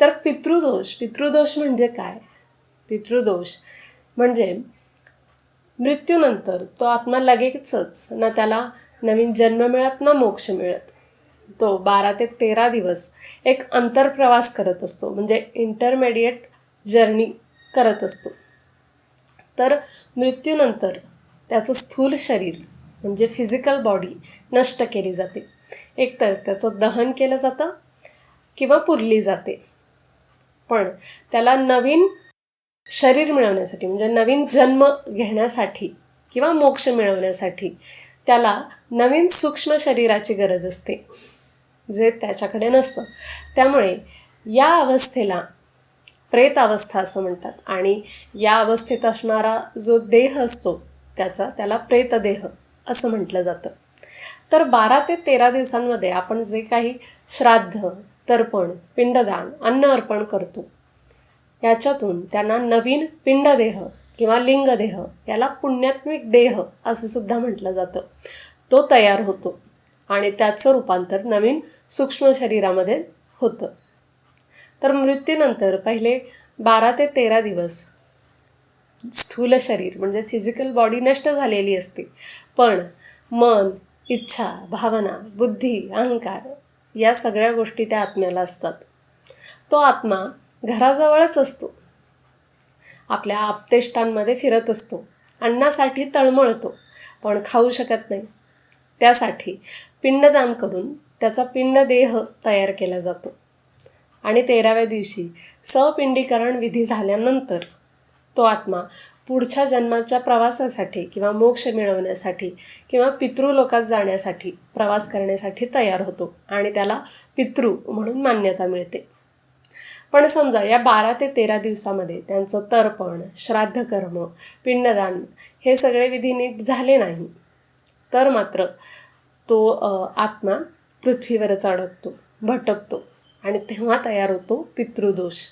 तर पितृदोष पितृदोष म्हणजे काय? पितृदोष म्हणजे मृत्यूनंतर तो आत्मा लगेचच ना त्याला नवीन जन्म मिळत ना मोक्ष मिळत. तो बारा ते तेरा दिवस एक अंतरप्रवास करत असतो म्हणजे इंटरमिडिएट जर्नी करत असतो. तर मृत्यूनंतर त्याचं स्थूल शरीर म्हणजे फिजिकल बॉडी नष्ट केली जाते. एकतर त्याचं दहन केलं जातं किंवा पुरली जाते. पण त्याला नवीन शरीर मिळवण्यासाठी म्हणजे नवीन जन्म घेण्यासाठी किंवा मोक्ष मिळवण्यासाठी त्याला नवीन सूक्ष्म शरीराची गरज असते जे त्याच्याकडे नसतं. त्यामुळे या अवस्थेला प्रेत अवस्था असं म्हणतात आणि या अवस्थेत असणारा जो देह असतो त्याचा त्याला प्रेतदेह असं म्हटलं जातं. तर बारा ते तेरा दिवसांमध्ये आपण जे काही श्राद्ध तर्पण पिंडदान अन्न अर्पण करतो. याच्यातून त्यांना नवीन पिंडदेह किंवा लिंगदेह याला पुण्यात्मिक देह असं सुद्धा म्हटलं जातं. तो तयार होतो आणि त्याचं रूपांतर नवीन सूक्ष्म शरीरामध्ये होतं. तर मृत्यूनंतर पहिले बारा ते तेरा दिवस स्थूल शरीर म्हणजे फिजिकल बॉडी नष्ट झालेली असते. पण मन इच्छा भावना बुद्धी अहंकार या सगळ्या गोष्टी त्या आत्म्याला असतात. तो आत्मा घराजवळच असतो. आपल्या आपतेष्टांमध्ये फिरत असतो. अन्नासाठी तळमळतो पण खाऊ शकत नाही. त्यासाठी पिंडदान करून त्याचा पिंडदेह तयार केला जातो. आणि तेराव्या दिवशी सपिंडीकरण विधी झाल्यानंतर तो आत्मा पुढच्या जन्माच्या प्रवासासाठी किंवा मोक्ष मिळवण्यासाठी किंवा पितृलोकात जाण्यासाठी प्रवास करण्यासाठी तयार होतो आणि त्याला पितृ म्हणून मान्यता मिळते. पण समजा या बारा ते तेरा दिवसामध्ये त्यांचं तर्पण श्राद्ध कर्म पिंडदान हे सगळे विधी नीट झाले नाही तर मात्र तो आत्मा पृथ्वीवरच अडकतो भटकतो आणि तेव्हा तयार होतो पितृदोष.